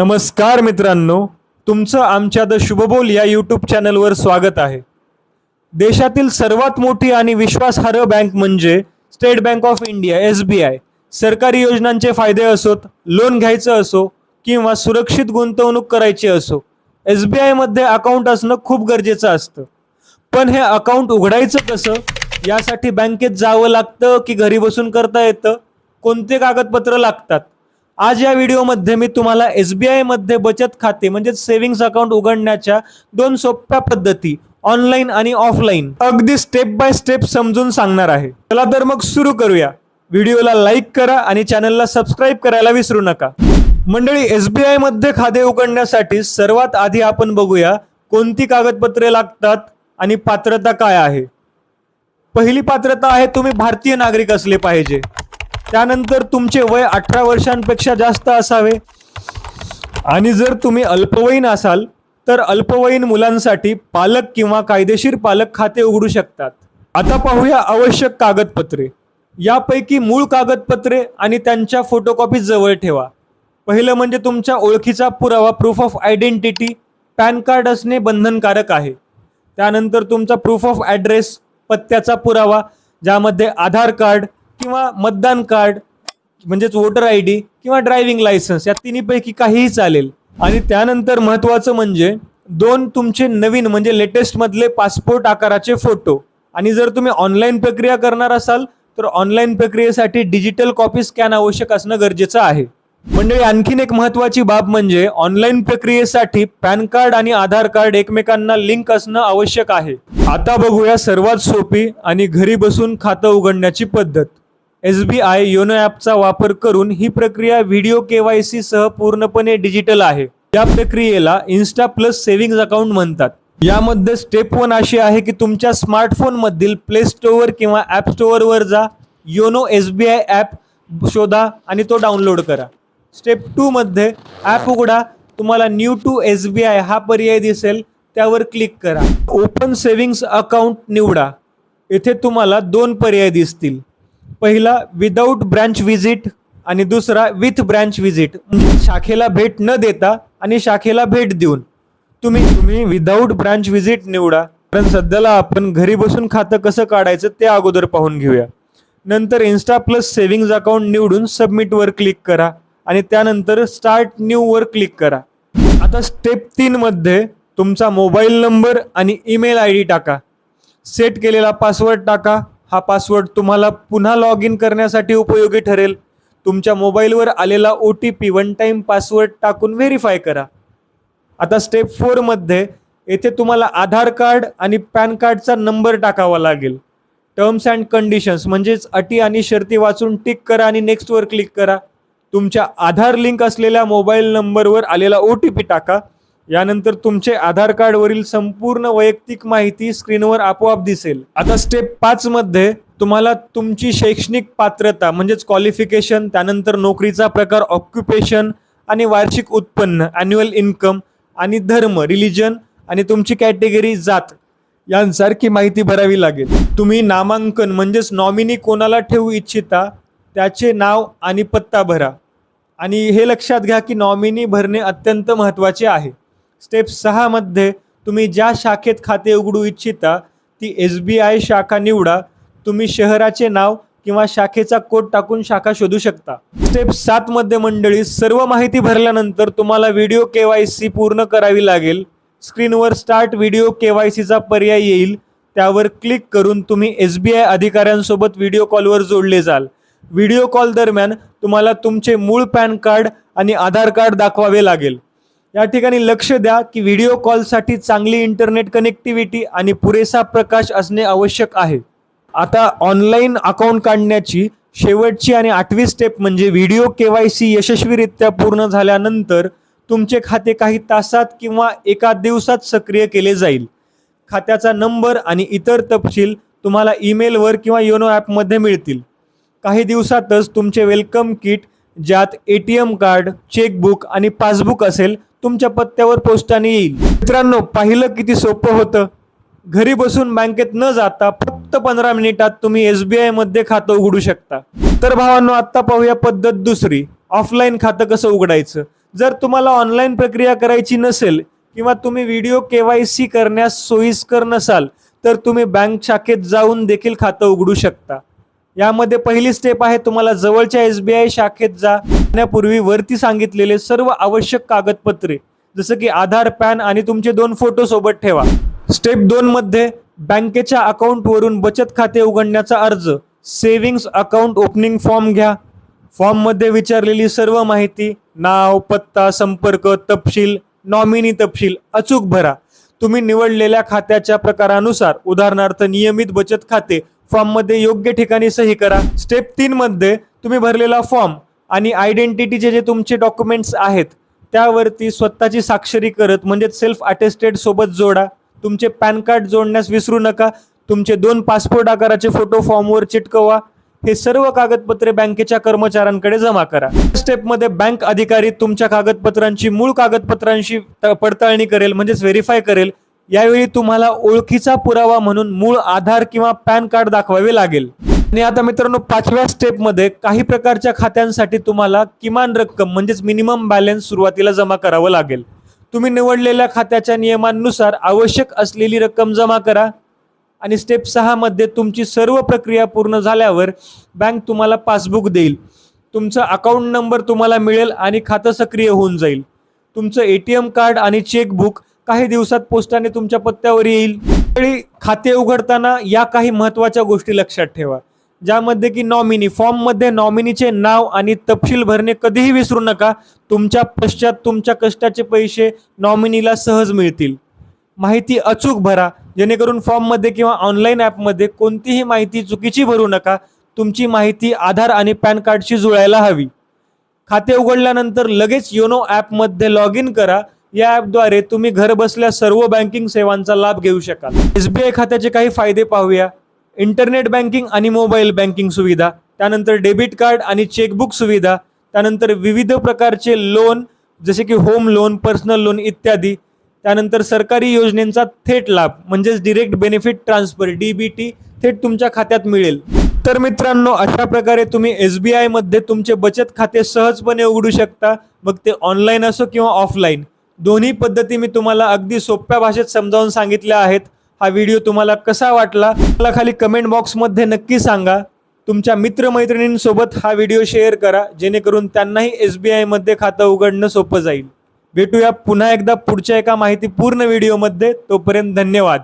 नमस्कार मित्रांनो तुमचं आमच्या द शुभबोल या यूट्यूब चॅनलवर स्वागत आहे. देशातील सर्वात मोठी आणि विश्वासार्ह बँक म्हणजे State Bank of India S B I सरकारी योजनांचे फायदे असोत लोन घ्यायचं असो किंवा सुरक्षित गुंतवणूक करायची असो एस बी आयमध्ये अकाउंट असणं खूप गरजेचं असतं. पण हे अकाउंट उघडायचं कसं? यासाठी बँकेत जावं लागतं की घरी बसून करता येतं? कोणते कागदपत्र लागतात? आज या व्हिडिओमध्ये मी तुम्हाला एस बी आयमध्ये बचत खाते म्हणजेच सेव्हिंग्स अकाउंट उघडण्याच्या दोन सोप्या पद्धती ऑनलाईन आणि ऑफलाईन अगदी स्टेप बाय स्टेप समजून सांगणार आहे. चला तर मग सुरू करूया. व्हिडिओला लाईक करा आणि चॅनलला सबस्क्राईब करायला विसरू नका. मंडळी एस बी आयमध्ये खाते उघडण्यासाठी सर्वात आधी आपण बघूया कोणती कागदपत्रे लागतात आणि पात्रता काय आहे. पहिली पात्रता आहे तुम्ही भारतीय नागरिक असले पाहिजे. त्यानंतर तुमचे वय अठरा वर्षांपेक्षा जास्त असावे. आणि जर तुम्ही अल्पवयीन असाल तर अल्पवयीन मुलांसाठी पालक किंवा कायदेशीर पालक खाते उघडू शकतात. आता पाहूया आवश्यक कागदपत्रे. यापैकी मूळ कागदपत्रे आणि त्यांच्या फोटोकॉपी जवळ ठेवा. पहिलं म्हणजे तुमच्या ओळखीचा पुरावा proof of identity PAN card असणे बंधनकारक आहे. त्यानंतर तुमचा प्रूफ ऑफ ॲड्रेस पत्त्याचा पुरावा ज्यामध्ये आधार कार्ड किंवा मतदान कार्ड म्हणजेच वोटर आय डी किंवा ड्रायव्हिंग लायसन्स या तिन्हीपैकी काहीही चालेल. आणि त्यानंतर महत्त्वाचं म्हणजे दोन तुमचे नवीन म्हणजे लेटेस्टमधले पासपोर्ट आकाराचे फोटो आणि जर तुम्ही ऑनलाईन प्रक्रिया करणार असाल तर ऑनलाईन प्रक्रियेसाठी डिजिटल कॉपी स्कॅन आवश्यक असणं गरजेचं आहे. मंडळी आणखीन एक महत्वाची बाब म्हणजे ऑनलाईन प्रक्रियेसाठी पॅन कार्ड आणि आधार कार्ड एकमेकांना लिंक असणं आवश्यक आहे. आता बघूया सर्वात सोपी आणि घरी बसून खातं उघडण्याची पद्धत. एस बी आय योनो ॲपचा वापर करून ही प्रक्रिया व्हिडिओ के वाय सी सह पूर्णपणे डिजिटल आहे. या प्रक्रियेला इन्स्टा प्लस सेव्हिंग अकाउंट म्हणतात. यामध्ये स्टेप वन अशी आहे की तुमच्या स्मार्टफोन मधील प्ले स्टोअर किंवा ॲप स्टोअरवर जा YONO S B I app शोधा आणि तो डाउनलोड करा. स्टेप टू मध्ये ॲप उघडा तुम्हाला new to S B I हा पर्याय दिसेल त्यावर क्लिक करा. ओपन सेव्हिंग्स अकाउंट निवडा. येथे तुम्हाला दोन पर्याय दिसतील. पहिला विदाऊट ब्रँच व्हिजिट आणि दुसरा विथ ब्रँच व्हिजिट शाखेला भेट न देता आणि शाखेला भेट देऊन. तुम्ही तुम्ही विदाऊट ब्रँच व्हिजिट निवडा. कारण सध्याला आपण घरी बसून खातं कसं काढायचं ते अगोदर पाहून घेऊया. नंतर इन्स्टा प्लस सेव्हिंग्ज अकाउंट निवडून सबमिटवर क्लिक करा आणि त्यानंतर स्टार्ट न्यूवर क्लिक करा. आता स्टेप तीनमध्ये तुमचा मोबाईल नंबर आणि ईमेल आय डी टाका. सेट केलेला पासवर्ड टाका. हा पासवर्ड तुम्हाला पुन्हा लॉग इन करण्यासाठी उपयोगी ठरेल. तुमच्या मोबाईलवर आलेला O T P one time password टाकून व्हेरीफाय करा. आता स्टेप फोरमध्ये येथे तुम्हाला आधार कार्ड आणि पॅन कार्डचा नंबर टाकावा लागेल. टर्म्स अँड कंडिशन्स म्हणजेच अटी आणि शर्ती वाचून टिक करा आणि नेक्स्टवर क्लिक करा. तुमच्या आधार लिंक असलेल्या मोबाईल नंबरवर आलेला ओ टी पी टाका. यानंतर तुमचे आधार कार्डवरील संपूर्ण वैयक्तिक माहिती स्क्रीनवर आपोआप दिसेल. आता स्टेप पाच मध्ये तुम्हाला तुमची शैक्षणिक पात्रता म्हणजेच क्वालिफिकेशन त्यानंतर नोकरीचा प्रकार ऑक्युपेशन आणि वार्षिक उत्पन्न अॅन्युअल इन्कम आणि धर्म रिलिजन आणि तुमची कॅटेगरी जात यांसारखी माहिती भरावी लागेल. तुम्ही नामांकन म्हणजेच नॉमिनी कोणाला ठेवू इच्छिता त्याचे नाव आणि पत्ता भरा. आणि हे लक्षात घ्या की नॉमिनी भरणे अत्यंत महत्त्वाचे आहे. स्टेप सहामध्ये तुम्ही ज्या शाखेत खाते उघडू इच्छिता ती एस बी आय शाखा निवडा. तुम्ही शहराचे नाव किंवा शाखेचा कोड टाकून शाखा शोधू शकता. स्टेप सातमध्ये मंडळी सर्व माहिती भरल्यानंतर तुम्हाला व्हिडिओ के वाय सी पूर्ण करावी लागेल. स्क्रीनवर स्टार्ट व्हिडिओ के वाय सीचा पर्याय येईल. त्यावर क्लिक करून तुम्ही एस बी आय अधिकाऱ्यांसोबत व्हिडिओ कॉलवर जोडले जाल. व्हिडिओ कॉल दरम्यान तुम्हाला तुमचे मूळ पॅन कार्ड आणि आधार कार्ड दाखवावे लागेल. या ठिकाणी लक्ष द्या की व्हिडिओ कॉलसाठी चांगली इंटरनेट कनेक्टिव्हिटी आणि पुरेसा प्रकाश असणे आवश्यक आहे. आता ऑनलाईन अकाउंट काढण्याची शेवटची आणि आठवी स्टेप म्हणजे व्हिडिओ के वाय सी यशस्वीरित्या पूर्ण झाल्यानंतर तुमचे खाते काही तासात किंवा एका दिवसात सक्रिय केले जाईल. खात्याचा नंबर आणि इतर तपशील तुम्हाला ईमेलवर किंवा योनो ॲपमध्ये मिळतील. काही दिवसातच तुमचे वेलकम किट ज्यात A T M card chequebook आणि पासबुक असेल तुमच्या पत्त्यावर पोस्टाने येईल. मित्रांनो पाहिलं किती सोपं होतं? घरी बसून बँकेत न जाता फक्त पंधरा मिनिटात तुम्ही एस बी आयमध्ये खातं उघडू शकता. तर भावांनो आत्ता पाहूया पद्धत दुसरी. ऑफलाईन खातं कसं उघडायचं? जर तुम्हाला ऑनलाईन प्रक्रिया करायची नसेल किंवा तुम्ही व्हिडिओ के वाय सी करण्यास सोयीस्कर नसाल तर तुम्ही बँक शाखेत जाऊन देखील खातं उघडू शकता. यामध्ये पहिली स्टेप आहे तुम्हाला जवळच्या एस बी आय शाखेत जा. करण्यापूर्वी वरती सांगितलेले सर्व आवश्यक कागदपत्रे जसं की आधार पॅन आणि तुमचे दोन फोटो सोबत ठेवा. स्टेप दोन मध्ये बँकेच्या अकाउंटवरून बचत खाते उघडण्याचा अर्ज सेव्हिंग्स अकाउंट ओपनिंग फॉर्म घ्या. फॉर्ममध्ये विचारलेली सर्व माहिती नाव पत्ता संपर्क तपशील नॉमिनी तपशील अचूक भरा. तुम्ही निवडलेल्या खात्याच्या प्रकारानुसार उदाहरणार्थ नियमित बचत खाते फॉर्ममध्ये योग्य ठिकाणी सही करा. स्टेप तीन मध्ये तुम्ही भरलेला फॉर्म आणि आयडेंटिटीचे जे तुमचे डॉक्युमेंट्स आहेत त्यावरती स्वतःची साक्षरी करत म्हणजेच सेल्फ अटेस्टेड सोबत जोडा. तुमचे पॅन कार्ड जोडण्यास विसरू नका. तुमचे दोन पासपोर्ट आकाराचे फोटो फॉर्मवर चिटकवा. हे सर्व कागदपत्रे बँकेच्या कर्मचाऱ्यांकडे जमा करा. स्टेपमध्ये बँक अधिकारी तुमच्या कागदपत्रांची मूळ कागदपत्रांशी त- पडताळणी करेल म्हणजेच व्हेरीफाय करेल. यावेळी तुम्हाला ओळखीचा पुरावा म्हणून मूळ आधार किंवा पॅन कार्ड दाखवावे लागेल. आणि आता मित्रांनो पाचव्या स्टेपमध्ये काही प्रकारच्या खात्यांसाठी तुम्हाला किमान रक्कम म्हणजेच मिनिमम बॅलन्स सुरुवातीला जमा करावं लागेल. तुम्ही निवडलेल्या खात्याच्या नियमांनुसार आवश्यक असलेली रक्कम जमा करा. आणि स्टेप सहामध्ये तुमची सर्व प्रक्रिया पूर्ण झाल्यावर बँक तुम्हाला पासबुक देईल. तुमचा अकाउंट नंबर तुम्हाला मिळेल आणि खातं सक्रिय होऊन जाईल. तुमचं ए टी एम कार्ड आणि चेकबुक काही दिवसात पोस्टाने तुमच्या पत्त्यावर येईल. खाते उघडताना या काही महत्त्वाच्या गोष्टी लक्षात ठेवा. ज्यामध्ये की नॉमिनी फॉर्ममध्ये नॉमिनीचे नाव आणि तपशील भरणे कधीही विसरू नका. तुमच्या पश्चात तुमच्या कष्टाचे पैसे नॉमिनीला सहज मिळतील. माहिती अचूक भरा. जेणेकरून फॉर्ममध्ये किंवा ऑनलाईन ॲपमध्ये कोणतीही माहिती चुकीची भरू नका. तुमची माहिती आधार आणि पॅन कार्डशी जुळायला हवी. खाते उघडल्यानंतर लगेच योनो ॲपमध्ये लॉग इन करा. या ॲपद्वारे तुम्ही घर बसल्या सर्व बँकिंग सेवांचा लाभ घेऊ शकाल. एस बी आय खात्याचे काही फायदे पाहूया. इंटरनेट बँकिंग आणि मोबाईल बँकिंग सुविधा त्यानंतर डेबिट कार्ड आणि चेकबुक सुविधा त्यानंतर विविध प्रकारचे लोन जसे की होम लोन पर्सनल लोन इत्यादी. त्यानंतर सरकारी योजनेचा थेट लाभ म्हणजेच direct benefit transfer D B T थेट तुमच्या खात्यात मिळेल. तर मित्रांनो अशा प्रकारे तुम्ही एस बी आयमध्ये तुमचे बचत खाते सहजपणे उघडू शकता. मग ते ऑनलाईन असो किंवा ऑफलाईन दोन्ही पद्धती मी तुम्हाला अगदी सोप्या भाषेत समजावून सांगितल्या आहेत. हा व्हिडिओ तुम्हाला कसा वाटला मला खाली कमेंट बॉक्समध्ये नक्की सांगा. तुमच्या मित्रमैत्रिणींसोबत हा व्हिडिओ शेअर करा जेणेकरून त्यांनाही एस बी आयमध्ये खातं उघडणं सोपं जाईल. भेटूया पुन्हा एकदा पुढच्या एका माहितीपूर्ण व्हिडिओमध्ये तोपर्यंत धन्यवाद.